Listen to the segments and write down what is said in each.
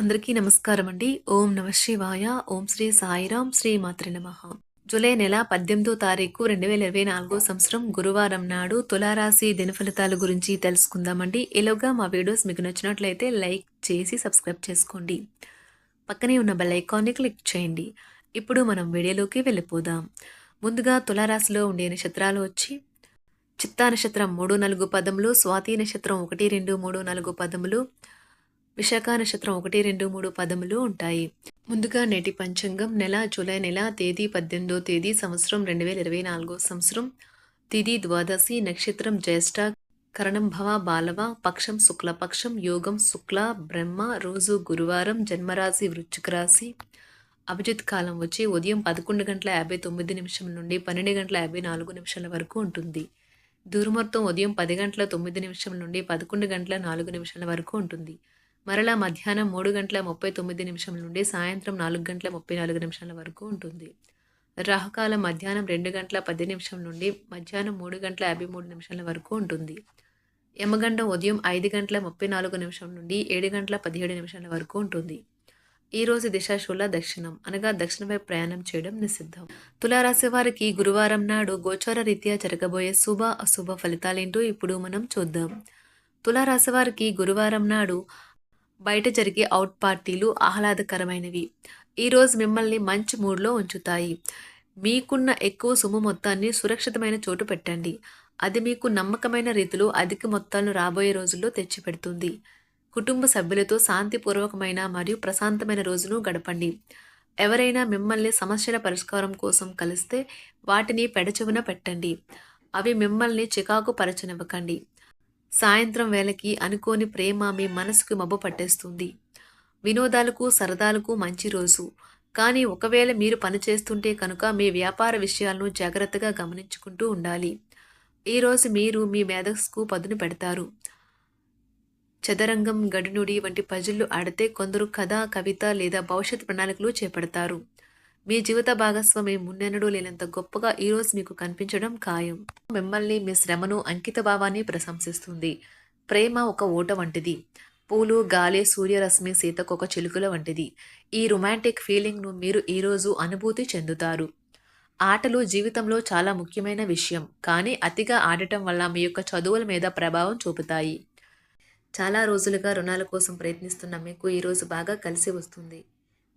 అందరికీ నమస్కారం అండి ఓం నమ శివాయ. ఓం శ్రీ సాయిరాం శ్రీ మాత్రి నమ. జూలై నెల పద్దెనిమిదో తారీఖు రెండు వేల ఇరవై నాలుగో సంవత్సరం గురువారం నాడు తులారాశి దిన ఫలితాల గురించి తెలుసుకుందామండి. ఎలాగా మా వీడియోస్ మీకు నచ్చినట్లయితే లైక్ చేసి సబ్స్క్రైబ్ చేసుకోండి. పక్కనే ఉన్న బెల్ ఐకాన్ని క్లిక్ చేయండి. ఇప్పుడు మనం వీడియోలోకి వెళ్ళిపోదాం. ముందుగా తులారాశిలో ఉండే నక్షత్రాలు వచ్చి చిత్తా నక్షత్రం మూడు నాలుగు పదములు స్వాతి నక్షత్రం ఒకటి రెండు మూడు నాలుగు పదములు విశాఖ నక్షత్రం ఒకటి రెండు మూడు పదములు ఉంటాయి. ముందుగా నేటి పంచాంగం నెల జూలై నెల తేదీ పద్దెనిమిదో తేదీ సంవత్సరం రెండు వేల ఇరవై నాలుగో సంవత్సరం. తిది ద్వాదశి నక్షత్రం జ్యేష్ఠ కరణం భవ బాలవ పక్షం శుక్లపక్షం యోగం శుక్ల బ్రహ్మ రోజు గురువారం జన్మరాశి వృశ్చిక రాశి అభిజిత్ కాలం వచ్చి ఉదయం పదకొండు గంటల యాభై తొమ్మిది నిమిషం నుండి పన్నెండు గంటల యాభై నాలుగు నిమిషాల వరకు ఉంటుంది. దూరమొత్తం ఉదయం పది గంటల తొమ్మిది నిమిషం నుండి పదకొండు గంటల నాలుగు నిమిషాల వరకు ఉంటుంది. మరలా మధ్యాహ్నం మూడు గంటల ముప్పై తొమ్మిది నిమిషం నుండి సాయంత్రం నాలుగు గంటల ముప్పై నాలుగు నిమిషాల వరకు ఉంటుంది. రాహుకాలం మధ్యాహ్నం రెండు గంటల పది నిమిషం నుండి మధ్యాహ్నం మూడు గంటల యాభై మూడు నిమిషాల వరకు ఉంటుంది. యమగండం ఉదయం ఐదు గంటల ముప్పై నాలుగు నిమిషం నుండి ఏడు గంటల పదిహేడు నిమిషాల వరకు ఉంటుంది. ఈరోజు రోజు దిశాశూల దక్షిణం అనగా దక్షిణ వైపు ప్రయాణం చేయడం నిషిద్ధం. తులారాశి వారికి గురువారం నాడు గోచార రీత్యా జరగబోయే శుభ అశుభ ఫలితాలేంటో ఇప్పుడు మనం చూద్దాం. తులారాశి వారికి గురువారం నాడు బయట జరిగే అవుట్ పార్టీలు ఆహ్లాదకరమైనవి. ఈరోజు మిమ్మల్ని మంచి మూడ్లో ఉంచుతాయి. మీకున్న ఎక్కువ సొమ్ము మొత్తాన్ని సురక్షితమైన చోటు పెట్టండి. అది మీకు నమ్మకమైన రీతిలో అధిక మొత్తాలను రాబోయే రోజుల్లో తెచ్చిపెడుతుంది. కుటుంబ సభ్యులతో శాంతిపూర్వకమైన మరియు ప్రశాంతమైన రోజును గడపండి. ఎవరైనా మిమ్మల్ని సమస్యల పరిష్కారం కోసం కలిస్తే వాటిని పెడచెవున పెట్టండి. అవి మిమ్మల్ని చికాకు పరచనివ్వకండి సాయంత్రం వేళకి అనుకోని ప్రేమ మీ మనసుకు మబ్బు పట్టేస్తుంది. వినోదాలకు సరదాలకు మంచి రోజు. కానీ ఒకవేళ మీరు పనిచేస్తుంటే కనుక మీ వ్యాపార విషయాలను జాగ్రత్తగా గమనించుకుంటూ ఉండాలి. ఈరోజు మీరు మీ మేధస్సుకు పదును పెడతారు. చదరంగం గడునుడి వంటి పజిళ్ళు ఆడితే కొందరు కథ కవిత లేదా భవిష్యత్ ప్రణాళికలు చేపడతారు. మీ జీవిత భాగస్వామి మున్నెనడూ లేనంత గొప్పగా ఈరోజు మీకు కనిపించడం ఖాయం. మిమ్మల్ని మీ శ్రమను అంకిత భావాన్ని ప్రశంసిస్తుంది. ప్రేమ ఒక ఓట వంటిది. పూలు గాలి సూర్యరశ్మి సీతకొక చిలుకల వంటిది. ఈ రొమాంటిక్ ఫీలింగ్ను మీరు ఈరోజు అనుభూతి చెందుతారు. ఆటలు జీవితంలో చాలా ముఖ్యమైన విషయం కానీ అతిగా ఆడటం వల్ల మీ యొక్క చదువుల మీద ప్రభావం చూపుతాయి. చాలా రోజులుగా రుణాల కోసం ప్రయత్నిస్తున్న మీకు ఈరోజు బాగా కలిసి వస్తుంది.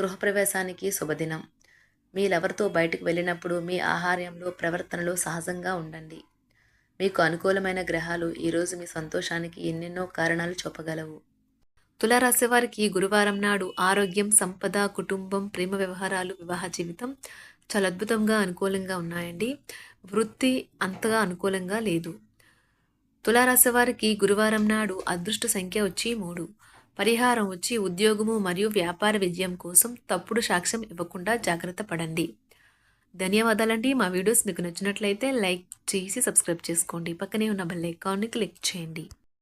గృహప్రవేశానికి శుభదినం. మీరెవరితో బయటకు వెళ్ళినప్పుడు మీ ఆహార్యంలో ప్రవర్తనలో సహజంగా ఉండండి. మీకు అనుకూలమైన గ్రహాలు ఈరోజు మీ సంతోషానికి ఎన్నెన్నో కారణాలు చూపగలవు. తులారాశి వారికి గురువారం నాడు ఆరోగ్యం సంపద కుటుంబం ప్రేమ వ్యవహారాలు వివాహ జీవితం చాలా అద్భుతంగా అనుకూలంగా ఉన్నాయండి. వృత్తి అంతగా అనుకూలంగా లేదు. తులారాశి వారికి గురువారం నాడు అదృష్ట సంఖ్య వచ్చి మూడు. పరిహారం వచ్చి ఉద్యోగము మరియు వ్యాపార విజయం కోసం తప్పుడు సాక్ష్యం ఇవ్వకుండా జాగ్రత్త పడండి. ధన్యవాదాలండి. మా వీడియోస్ మీకు నచ్చినట్లయితే లైక్ చేసి సబ్స్క్రైబ్ చేసుకోండి. పక్కనే ఉన్న బెల్ ఐకాన్ని క్లిక్ చేయండి.